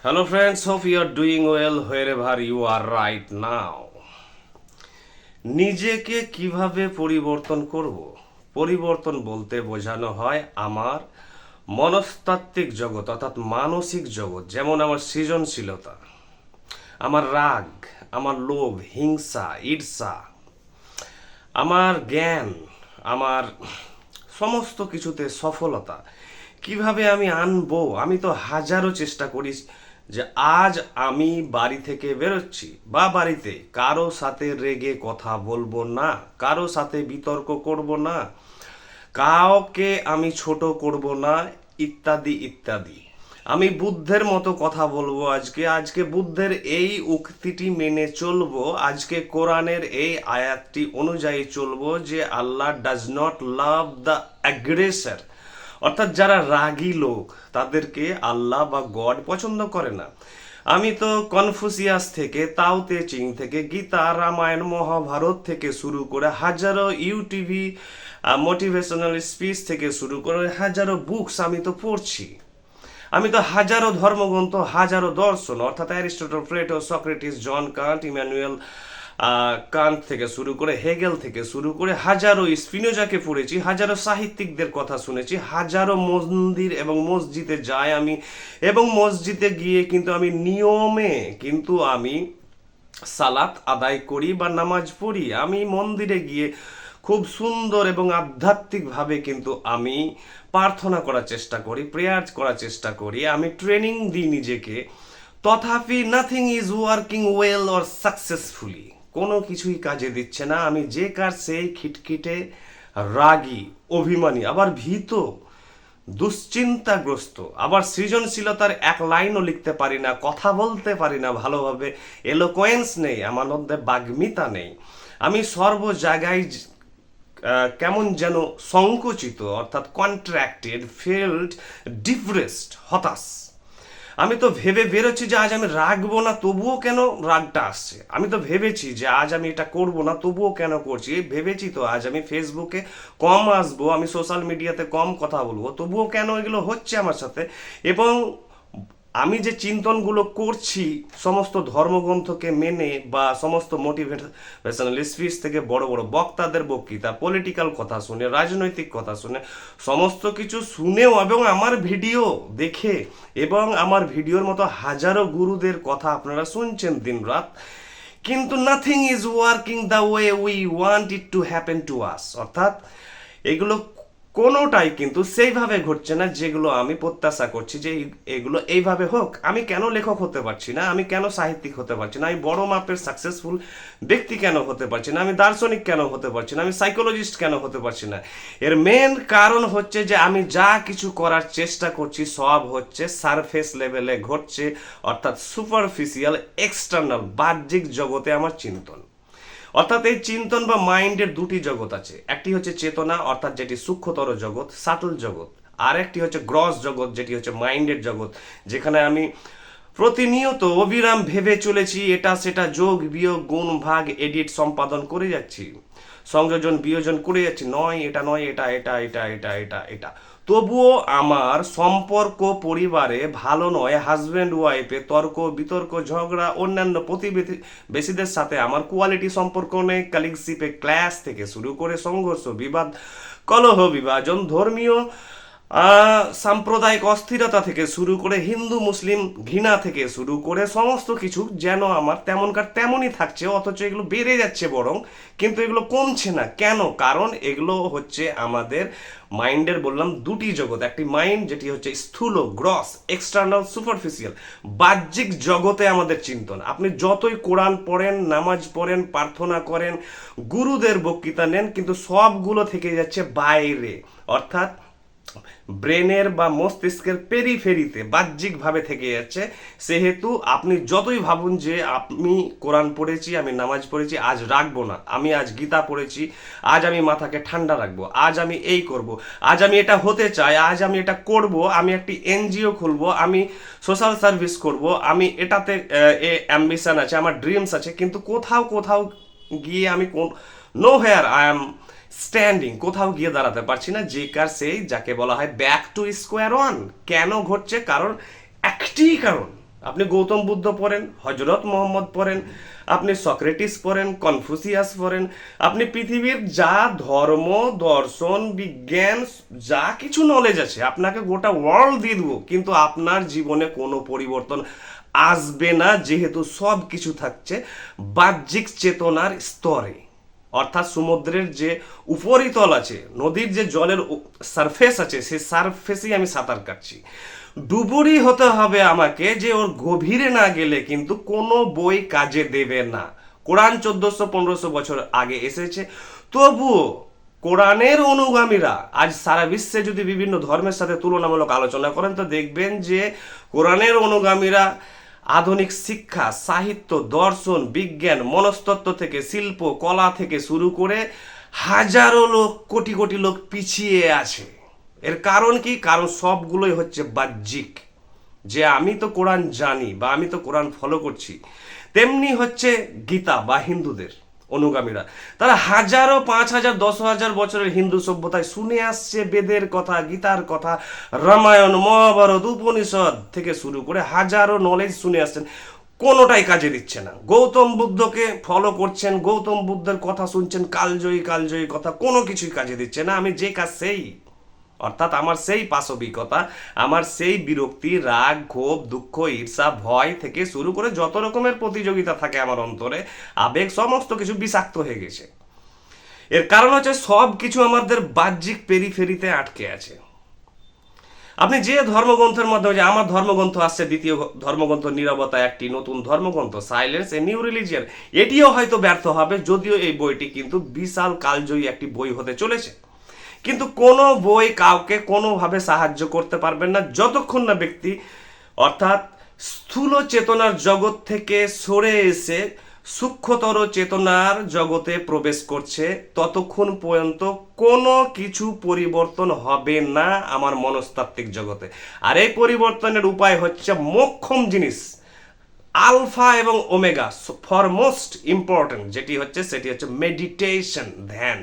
Hello, friends. Hope you are doing well wherever you are right now. নিজেকে কীভাবে পরিবর্তন করব পরিবর্তন বলতে বোঝানো হয় আমার মনস্তাত্ত্বিক জগৎ অর্থাৎ মানসিক জগৎ যেমন আমার সৃজনশীলতা আমার রাগ আমার লোভ হিংসা ঈর্ষা আমার জ্ঞান আমার সমস্ত কিছুতে সফলতা কীভাবে আমি আনব আমি তো হাজারো চেষ্টা করি যে আজ আমি বাড়ি থেকে বেরোচ্ছি। বা বাড়িতে কারও সাথে রেগে কথা বলব না, কারও সাথে বিতর্ক করব না, কাউকে আমি ছোট করব না, ইত্যাদি ইত্যাদি। আমি বুদ্ধের মতো কথা বলব আজকে আজকে বুদ্ধের এই উক্তিটি মেনে চলবো, আজকে কোরআনের এই আয়াতটি অনুযায়ী চলবো যে Allah does not love the aggressor অর্থাৎ যারা রাগী লোক, তাদেরকে আল্লাহ বা গড পছন্দ করে না। আমি তো কনফুসিয়াস থেকে তাওতে চিং থেকে, গীতা, রামায়ণ, মহাভারত থেকে শুরু করে হাজারো ইউটিভি মোটিভেশনাল স্পিচ থেকে শুরু করে হাজারো বুকস আমি তো পড়ছি। আমি তো হাজারো ধর্মগ্রন্থ, হাজারো দর্শন, অর্থাৎ Aristotle, Plato, Socrates, John Kant Immanuel Kant থেকে শুরু করে হেগেল থেকে শুরু করে হাজারো স্পিনোজাকে পড়েছি, হাজারো সাহিত্যিকদের কথা শুনেছি, হাজারো মন্দির এবং মসজিদে যাই আমি। এবং মসজিদে গিয়ে কিন্তু আমি নিয়মে কিন্তু আমি সালাত আদায় করি বা নামাজ পড়ি। আমি মন্দিরে গিয়ে খুব সুন্দর এবং আধ্যাত্মিকভাবে কিন্তু আমি প্রার্থনা করার চেষ্টা করি প্রেয়ার করার চেষ্টা করি। আমি ট্রেনিং দিই নিজেকে। তথাপি nothing is working well or successfully কোনো কিছুই কাজে দিচ্ছে না। আমি যে কার সেই খিটখিটে, রাগী, অভিমানী, আবার ভীত, দুশ্চিন্তাগ্রস্ত, আবার সৃজনশীলতার এক লাইনও লিখতে পারি না, কথা বলতে পারি না ভালোভাবে, এলোকোয়েন্স নেই, আমার মধ্যে বাগ্মিতা নেই। আমি সর্ব জায়গায় কেমন যেন সংকুচিত, অর্থাৎ কন্ট্রাক্টেড ফিল্ড ডিপ্রেসড হতাশ। আমি তো ভেবে বেরোচ্ছি যে আজ আমি রাখব না, তবুও কেন রাগটা আসছে? আমি তো ভেবেছি যে আজ আমি এটা করব না, তবুও কেন করছি? ভেবেছি তো আজ আমি ফেসবুকে কম আসব, আমি সোশ্যাল মিডিয়াতে কম কথা বলব, তবুও কেন এগুলো হচ্ছে আমার সাথে? এবং আমি যে চিন্তনগুলো করছি, সমস্ত ধর্মগ্রন্থকে মেনে বা সমস্ত মোটিভেশনাল স্পিচ থেকে বড় বড় বক্তাদের বক্তৃতা পলিটিক্যাল কথা শুনে, রাজনৈতিক কথা শুনে, সমস্ত কিছু শুনেও এবং আমার ভিডিও দেখে এবং আমার ভিডিওর মতো হাজারো গুরুদের কথা আপনারা শুনছেন দিনরাত। কিন্তু nothing is working the way we want it to happen to us অর্থাৎ এগুলো কোনোটাই কিন্তু সেইভাবে ঘটছে না যেগুলো আমি প্রত্যাশা করছি যে এগুলো এইভাবে হোক। আমি কেন লেখক হতে পারছি না? আমি কেন সাহিত্যিক হতে পারছি না? আমি বড় মাপের সাকসেসফুল ব্যক্তি কেন হতে পারছি না? আমি দার্শনিক কেন হতে পারছি না? আমি সাইকোলজিস্ট কেন হতে পারছি না? এর মেন কারণ হচ্ছে যে আমি যা কিছু করার চেষ্টা করছি সব হচ্ছে সারফেস লেভেলে ঘটছে, অর্থাৎ সুপারফিশিয়াল এক্সটার্নাল বাহ্যিক জগতে আমার চিন্তন। অর্থাৎ এই চিন্তন বা মাইন্ডের দুটি জগৎ আছে। একটি হচ্ছে চেতনা, অর্থাৎ যেটি সূক্ষ্মতর জগৎ সাটল জগৎ। আর একটি হচ্ছে গ্রস জগৎ, যেটি হচ্ছে মাইন্ডের জগৎ, যেখানে আমি প্রতিনিয়ত অবিরাম ভেবে চলেছি, এটা, সেটা, যোগ, বিয়োগ, গুণ, ভাগ এডিট সম্পাদন করে যাচ্ছি। সংযোজন, বিয়োজন করে যাচ্ছি। নয়, এটা নয়, এটা এটা এটা এটা এটা এটা। তবুও আমার সম্পর্ক পরিবারে ভালো নয় হাজব্যান্ড ওয়াইফে তর্ক, বিতর্ক, ঝগড়া, অন্যান্য প্রতিবেশীদের সাথে আমার কোয়ালিটি সম্পর্ক নেই কালিগশিপে ক্লাস থেকে শুরু করে সংঘর্ষ, বিবাদ, কলহ, বিভাজন, ধর্মীয় সাম্প্রদায়িক অস্থিরতা থেকে শুরু করে হিন্দু, মুসলিম ঘৃণা থেকে শুরু করে সমস্ত কিছু যেন আমার তেমনকার তেমনই থাকছে, অথচ এগুলো বেড়ে যাচ্ছে বরং, কিন্তু এগুলো কমছে না। কেন? কারণ এগুলো হচ্ছে আমাদের মাইন্ডের বললাম দুটি জগৎ। একটি মাইন্ড, যেটি হচ্ছে স্থূল, গ্রস, এক্সটার্নাল, সুপারফিশিয়াল। বাহ্যিক জগতে আমাদের চিন্তন। আপনি যতই কোরআন পড়েন, নামাজ পড়েন, প্রার্থনা করেন, গুরুদের বক্তৃতা নেন, কিন্তু সবগুলো থেকে যাচ্ছে বাইরে। অর্থাৎ ব্রেনের বা মস্তিষ্কের পেরিফেরিতে বাহ্যিকভাবে থেকে যাচ্ছে। সেহেতু আপনি যতই ভাবুন যে আমি কোরআন পড়েছি, আমি নামাজ পড়েছি, আজ রাখব না। আমি আজ গীতা পড়েছি, আজ আমি মাথাকে ঠান্ডা রাখব, আজ আমি এই করব, আজ আমি এটা হতে চাই, আজ আমি এটা করব, আমি একটি এনজিও খুলবো, আমি সোশ্যাল সার্ভিস করব, আমি এটাতে, এ অ্যাম্বিশন আছে, আমার ড্রিমস আছে, কিন্তু কোথাও কোথাও গিয়ে আমি কোন no hair I am standing কোথাও গিয়ে দাঁড়াতে পারছি না, যে কার সেই, যাকে বলা হয় ব্যাক টু স্কোয়ার ওয়ান কেন ঘটছে? কারণ একটি কারণ। আপনি গৌতম বুদ্ধ পড়েন, হজরত মোহাম্মদ পড়েন, আপনি সক্রেটিস পড়েন, কনফুসিয়াস পড়েন, আপনি পৃথিবীর যা ধর্ম, দর্শন, বিজ্ঞান, যা কিছু নলেজ আছে, আপনাকে গোটা ওয়ার্ল্ড দিয়ে দেবো, কিন্তু আপনার জীবনে কোনো পরিবর্তন আসবে না, যেহেতু সব কিছু থাকছে বাহ্যিক চেতনার স্তরে। অর্থাৎ সমুদ্রের যে উপরিতল আছে, নদীর যে জলের সারফেস আছে, সেই সারফেসেই আমি সাঁতার কাটছি। ডুবুরি হতে হবে আমাকে যে ওর গভীরে না গেলে কিন্তু কোনো বই কাজে দেবে না। কোরআন চোদ্দশো পনেরোশো বছর আগে এসেছে। তবুও কোরআনের অনুগামীরা আজ সারা বিশ্বে যদি বিভিন্ন ধর্মের সাথে তুলনামূলক আলোচনা করেন, তো দেখবেন যে কোরআনের অনুগামীরা আধুনিক শিক্ষা, সাহিত্য, দর্শন, বিজ্ঞান, মনস্তত্ত্ব থেকে শিল্প, কলা থেকে শুরু করে হাজারো লোক, কোটি কোটি লোক পিছিয়ে আছে। এর কারণ কি? কারণ সবগুলোই হচ্ছে বাহ্যিক। যে আমি তো কোরআন জানি বা আমি তো কোরআন ফলো করছি, তেমনি হচ্ছে গীতা বা হিন্দুদের। অনুগামীরা। তারা হাজারো পাঁচ হাজার দশ হাজার বছরের হিন্দু সভ্যতায় শুনে আসছে বেদের কথা, গীতার কথা, রামায়ণ, মহাভারত, উপনিষদ থেকে শুরু করে হাজারো নলেজ শুনে আসছেন। কোনোটাই কাজে দিচ্ছে না। গৌতম বুদ্ধকে ফলো করছেন, গৌতম বুদ্ধের কথা শুনছেন, কালজয়ী কালজয়ী কথা, কোনো কিছুই কাজে দিচ্ছে না। আমি যে কাজ সেই। অর্থাৎ আমার সেই পাশবিকতা, আমার সেই বিরক্তি, রাগ, ক্ষোভ, দুঃখ, ঈর্ষা, ভয় থেকে শুরু করে যত রকমের প্রতিযোগিতা থাকে আমার অন্তরে, আবেগ, সমস্ত কিছু বিষাক্ত হয়ে গেছে। এর কারণ হচ্ছে সব কিছু আমাদের বাহ্যিক পেরিফেরিতে আটকে আছে। আপনি যে ধর্মগ্রন্থের মাধ্যমে যে আমার ধর্মগ্রন্থ আসছে, দ্বিতীয় ধর্মগ্রন্থ নিরবতা একটি নতুন ধর্মগ্রন্থ, সাইলেন্স, এ নিউ রিলিজিয়ান, এটিও হয়তো ব্যর্থ হবে, যদিও এই বইটি কিন্তু বিশাল কালজয়ী একটি বই হতে চলেছে। কিন্তু কোনো বই কাউকে কোনোভাবে সাহায্য করতে পারবেন না। যতক্ষণ না ব্যক্তি অর্থাৎ স্থূল চেতনার জগৎ থেকে সরে এসে সূক্ষ্মতর চেতনার জগতে প্রবেশ করছে, ততক্ষণ পর্যন্ত কোনো কিছু পরিবর্তন হবে না আমার মনস্তাত্ত্বিক জগতে। আর এই পরিবর্তনের উপায় হচ্ছে মোক্ষম জিনিস, আলফা এবং ওমেগা, ফর মোস্ট ইম্পর্টেন্ট যেটি হচ্ছে, সেটি হচ্ছে মেডিটেশন, ধ্যান।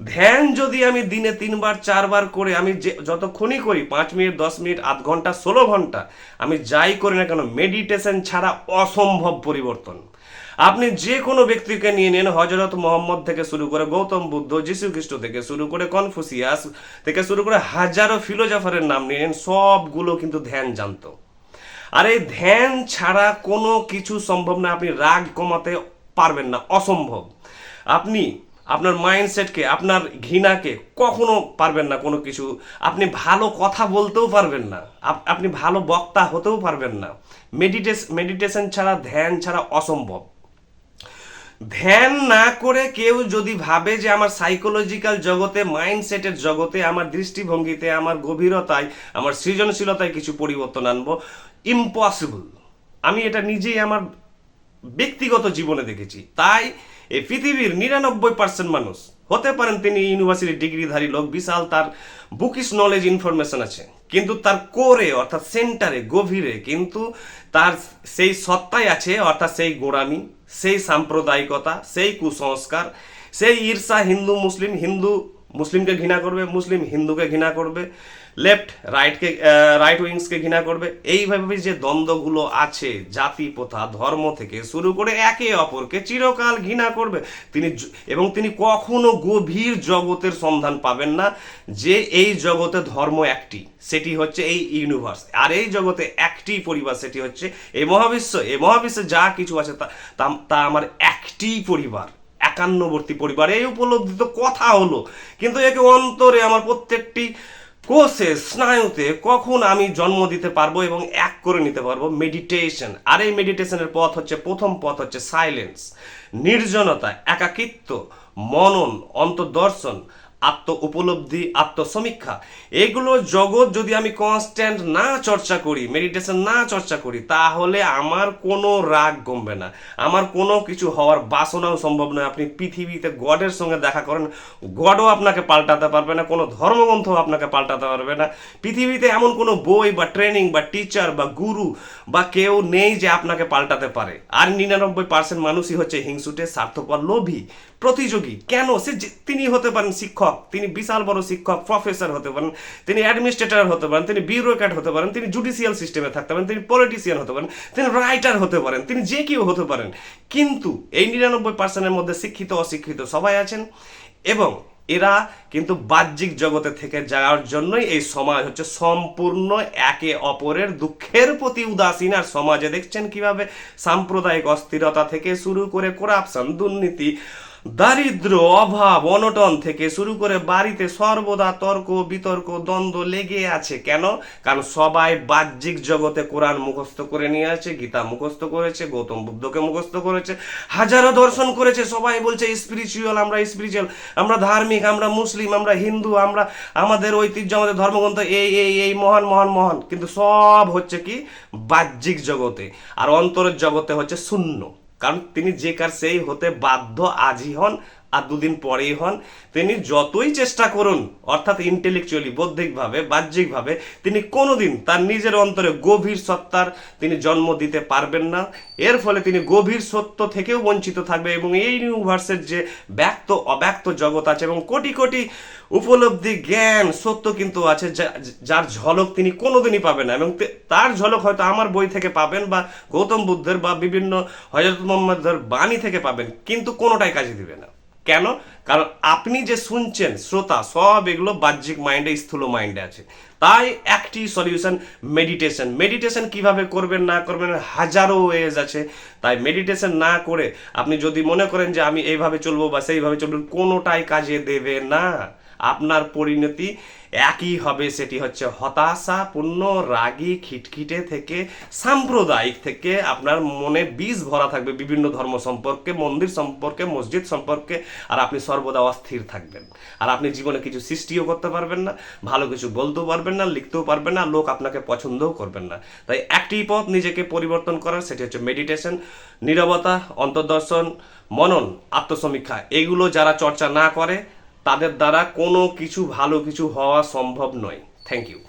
ধ্যান যদি আমি দিনে তিনবার, চারবার করে আমি যে যতক্ষণই করি, পাঁচ মিনিট, দশ মিনিট, আধ ঘণ্টা, ষোলো ঘণ্টা, আমি যাই করি না কেন মেডিটেশন ছাড়া অসম্ভব পরিবর্তন। আপনি যে কোনো ব্যক্তিকে নিয়ে নিন, হজরত মোহাম্মদ থেকে শুরু করে গৌতম বুদ্ধ যীশু খ্রিস্ট থেকে শুরু করে কনফুসিয়াস থেকে শুরু করে হাজারো ফিলোজফারের নাম নিয়ে নেন, সবগুলো কিন্তু ধ্যান জানতো। আর এই ধ্যান ছাড়া কোনো কিছু সম্ভব না, আপনি রাগ কমাতে পারবেন না, অসম্ভব। আপনি আপনার মাইন্ডসেটকে আপনার ঘৃণাকে কখনো পারবেন না কোনো কিছু। আপনি ভালো কথা বলতেও পারবেন না। আপনি ভালো বক্তা হতেও পারবেন না। মেডিটেস মেডিটেশন ছাড়া, ধ্যান ছাড়া অসম্ভব। ধ্যান না করে কেউ যদি ভাবে যে আমার সাইকোলজিক্যাল জগতে মাইন্ডসেটের জগতে, আমার দৃষ্টিভঙ্গিতে, আমার গভীরতায়, আমার সৃজনশীলতায় কিছু পরিবর্তন আনব ইম্পসিবল আমি এটা নিজেই আমার ব্যক্তিগত জীবনে দেখেছি। তাই এই পৃথিবীর নিরানব্বই পার্সেন্ট মানুষ। হতে পারেন তিনি ইউনিভার্সিটি ডিগ্রিধারী লোক, বিশাল তার বুকিশ নলেজ ইনফরমেশন আছে। কিন্তু তার কোরে অর্থাৎ সেন্টারে গভীরে কিন্তু তার সেই সত্তাই আছে, অর্থাৎ সেই গোড়ামি, সেই সাম্প্রদায়িকতা, সেই কুসংস্কার, সেই ঈর্ষা হিন্দু মুসলিম হিন্দু মুসলিমকে ঘৃণা করবে, মুসলিম হিন্দুকে ঘৃণা করবে লেফট রাইটকে রাইট উইংসকে ঘৃণা করবে। এইভাবে যে দ্বন্দ্বগুলো আছে জাতি, প্রথা, ধর্ম থেকে শুরু করে একে অপরকে চিরকাল ঘৃণা করবে। তিনি এবং তিনি কখনো গভীর জগতের সন্ধান পাবেন না, যে এই জগতে ধর্ম একটি, সেটি হচ্ছে এই ইউনিভার্স আর এই জগতে একটি পরিবার, সেটি হচ্ছে এই মহাবিশ্ব। এই মহাবিশ্বে যা কিছু আছে তা, তা- আমার একটি পরিবার, একান্নবর্তী পরিবার। এই উপলব্ধি তো কথা হলো। কিন্তু একে অন্তরে আমার প্রত্যেকটি কোষে স্নায়ুতে কখন আমি জন্ম দিতে পারব এবং এক করে নিতে পারব? মেডিটেশন আর এই মেডিটেশনের পথ হচ্ছে, প্রথম পথ হচ্ছে সাইলেন্স নির্জনতা, একাকিত্ব, মনন, অন্তর্দর্শন আত্ম উপলব্ধি, আত্মসমীক্ষা। এগুলো জগৎ যদি আমি কনস্ট্যান্ট না চর্চা করি মেডিটেশন না চর্চা করি, তাহলে আমার কোনো রাগ কমবে না। আমার কোনো কিছু হওয়ার বাসনাও সম্ভব নয়। আপনি পৃথিবীতে গডের সঙ্গে দেখা করেন, গডও আপনাকে পাল্টাতে পারবে না, কোনো ধর্মগ্রন্থ আপনাকে পাল্টাতে পারবে না। পৃথিবীতে এমন কোনো বই বা ট্রেনিং বা টিচার বা গুরু বা কেউ নেই যে আপনাকে পাল্টাতে পারে। আর নিরানব্বই পার্সেন্ট মানুষই হচ্ছে হিংসুটে, স্বার্থপর লোভী। প্রতিযোগী। কেন? সে তিনি হতে পারেন শিক্ষক, তিনি বিশাল বড় শিক্ষক, প্রফেসর হতে পারেন, তিনি অ্যাডমিনিস্ট্রেটর হতে পারেন, তিনি বিউরোক্র্যাট হতে পারেন, তিনি জুডিশিয়াল সিস্টেমে থাকতে পারেন, তিনি পলিটিশিয়ান হতে পারেন, তিনি রাইটার হতে পারেন, তিনি যে কেউ হতে পারেন। কিন্তু এই নিরানব্বই পার্সেন্টের মধ্যে শিক্ষিত, অশিক্ষিত সবাই আছেন এবং এরা কিন্তু বাহ্যিক জগতে থেকে যাওয়ার জন্যই এই সমাজ হচ্ছে সম্পূর্ণ একে অপরের দুঃখের প্রতি উদাসীন। আর সমাজে দেখছেন কীভাবে সাম্প্রদায়িক অস্থিরতা থেকে শুরু করে করাপশন দুর্নীতি দারিদ্র, অভাব, অনটন থেকে শুরু করে বাড়িতে সর্বদা তর্ক, বিতর্ক, দ্বন্দ্ব লেগে আছে। কেন? কারণ সবাই বাহ্যিক জগতে কোরআন মুখস্থ করে নিয়ে আছে গীতা মুখস্থ করেছে, গৌতম বুদ্ধকে মুখস্থ করেছে, হাজারো দর্শন করেছে, সবাই বলছে স্পিরিচুয়াল আমরা স্পিরিচুয়াল আমরা ধার্মিক, আমরা মুসলিম, আমরা হিন্দু, আমরা, আমাদের ঐতিহ্য, আমাদের ধর্মগ্রন্থ এই এই এই, মহান মহান মহান। কিন্তু সব হচ্ছে কি? বাহ্যিক জগতে। আর অন্তরের জগতে হচ্ছে শূন্য। কারণ তিনি যে কার সেই হতে বাধ্য আজই হন। আর দুদিন পরেই হন, তিনি যতই চেষ্টা করুন, অর্থাৎ ইন্টেলেকচুয়ালি বৌদ্ধিকভাবে, বাহ্যিকভাবে, তিনি কোনোদিন তার নিজের অন্তরে গভীর সত্তার তিনি জন্ম দিতে পারবেন না। এর ফলে তিনি গভীর সত্য থেকেও বঞ্চিত থাকবে এবং এই ইউনিভার্সের যে ব্যক্ত, অব্যক্ত জগৎ আছে এবং কোটি কোটি উপলব্ধি, জ্ঞান, সত্য কিন্তু আছে যার ঝলক তিনি কোনোদিনই পাবেন না এবং তার ঝলক হয়তো আমার বই থেকে পাবেন বা গৌতম বুদ্ধের বা বিভিন্ন হজরত মোহাম্মদের বাণী থেকে পাবেন, কিন্তু কোনোটাই কাজে দিবে না। কেন? কারণ আপনি যে শুনছেন, শ্রোতা, সব এগুলো বাহ্যিক মাইন্ডে, স্থূল মাইন্ডে আছে। তাই একটি সলিউশন মেডিটেশন। মেডিটেশন কীভাবে করবেন, না করবেন, হাজারো ওয়েজ আছে। তাই মেডিটেশন না করে আপনি যদি মনে করেন যে আমি এইভাবে চলবো বা সেইভাবে চলবো, কোনোটাই কাজে দেবে না। আপনার পরিণতি একই হবে, সেটি হচ্ছে হতাশাপূর্ণ রাগী, খিটখিটে থেকে, সাম্প্রদায়িক থেকে আপনার মনে বীজ ভরা থাকবে বিভিন্ন ধর্ম সম্পর্কে, মন্দির সম্পর্কে, মসজিদ সম্পর্কে, আর আপনি সর্বদা অস্থির থাকবেন। আর আপনি জীবনে কিছু সৃষ্টিও করতে পারবেন না, ভালো কিছু বলতেও পারবেন না, লিখতেও পারবেন না, লোক আপনাকে পছন্দও করবেন না। তাই একটি পথ নিজেকে পরিবর্তন করার, সেটি হচ্ছে মেডিটেশন নীরবতা, অন্তর্দর্শন, মনন, আত্মসমীক্ষা। এগুলো যারা চর্চা না করে তাদের দ্বারা কোনো কিছু ভালো কিছু হওয়া সম্ভব নয়। Thank you